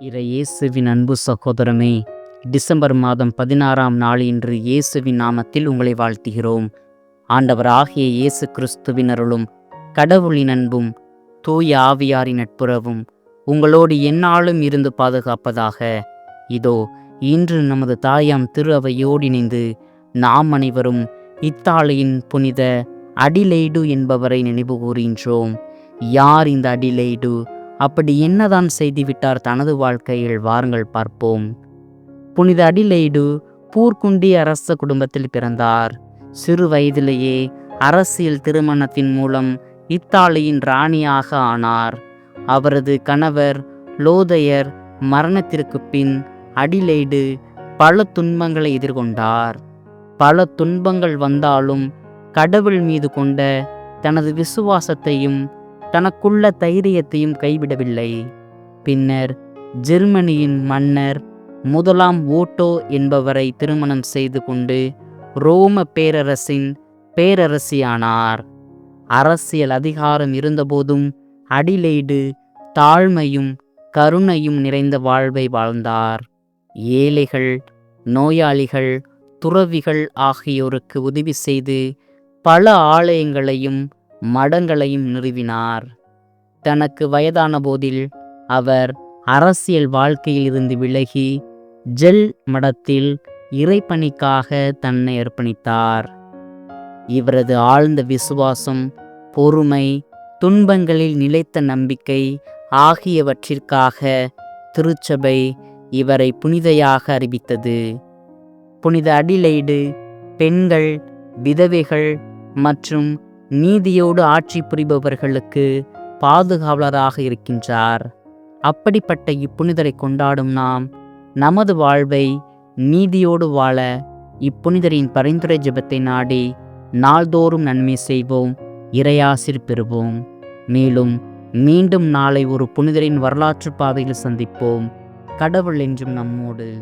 இறையேசுவின் அன்பு சகோதரமே டிசம்பர் மாதம் பதினாறாம் நாள் இன்று இயேசுவின் நாமத்தில் உங்களை வாழ்த்துகிறோம். ஆண்டவர் ஆகிய இயேசு கிறிஸ்துவின் அருளும் கடவுளின் அன்பும் தூய ஆவியாரின் நட்புறவும் உங்களோடு எந்நாளும் இருந்து பாதுகாப்பதாக. இதோ இன்று நமது தாயாம் திரு அவையோடு இணைந்து நாம் அனைவரும் இத்தாலியின் புனித அடிலைடு என்பவரை நினைவு கூறுகின்றோம். யார் இந்த அடிலைடு? அப்படி என்னதான் செய்துவிட்டார் தனது வாழ்க்கையில்? வாருங்கள் பார்ப்போம். புனித அடிலைடு பூர்க்குண்டி அரச குடும்பத்தில் பிறந்தார். சிறு வயதிலேயே அரசியல் திருமணத்தின் மூலம் இத்தாலியின் ராணியாக ஆனார். அவரது கணவர் லோதையர் மரணத்திற்கு பின் அடிலைடு பல துன்பங்களை எதிர்கொண்டார். பல துன்பங்கள் வந்தாலும் கடவுள் மீது கொண்ட தனது விசுவாசத்தையும் தனக்குள்ள தைரியத்தையும் கைவிடவில்லை. பின்னர் ஜெர்மனியின் மன்னர் முதலாம் ஓட்டோ என்பவரை திருமணம் செய்து கொண்டு ரோம பேரரசின் பேரரசியானார். அரசியல் அதிகாரம் இருந்தபோதும் அடிலைடு தாழ்மையும் கருணையும் நிறைந்த வாழ்வை வாழ்ந்தார். ஏழைகள் நோயாளிகள் துறவிகள் ஆகியோருக்கு உதவி செய்து பல ஆலயங்களையும் மடங்களையும் நிறுவினார். தனக்கு வயதான போதில் அவர் அரசியல் வாழ்க்கையிலிருந்து விலகி ஜெல் மடத்தில் இறைப்பணிக்காக தன்னை அர்ப்பணித்தார். இவரது ஆழ்ந்த விசுவாசம் பொறுமை துன்பங்களில் நிலைத்த நம்பிக்கை ஆகியவற்றிற்காக திருச்சபை இவரை புனிதையாக அறிவித்தது. புனித அடிலைடு பெண்கள் விதவைகள் மற்றும் நீதியோடு ஆட்சி புரிபவர்களுக்கு பாதுகாவலராக இருக்கின்றார். அப்படிப்பட்ட இப்புனிதரை கொண்டாடும் நாம் நமது வாழ்வை நீதியோடு வாழ இப்புனிதரின் பரிந்துரை ஜெபத்தை நாடி நாள்தோறும் நன்மை செய்வோம் இறையாசிர் பெறுவோம். மேலும் மீண்டும் நாளை ஒரு புனிதரின் வரலாற்று பாதையில் சந்திப்போம். கடவுள் என்றும் நம்மோடு.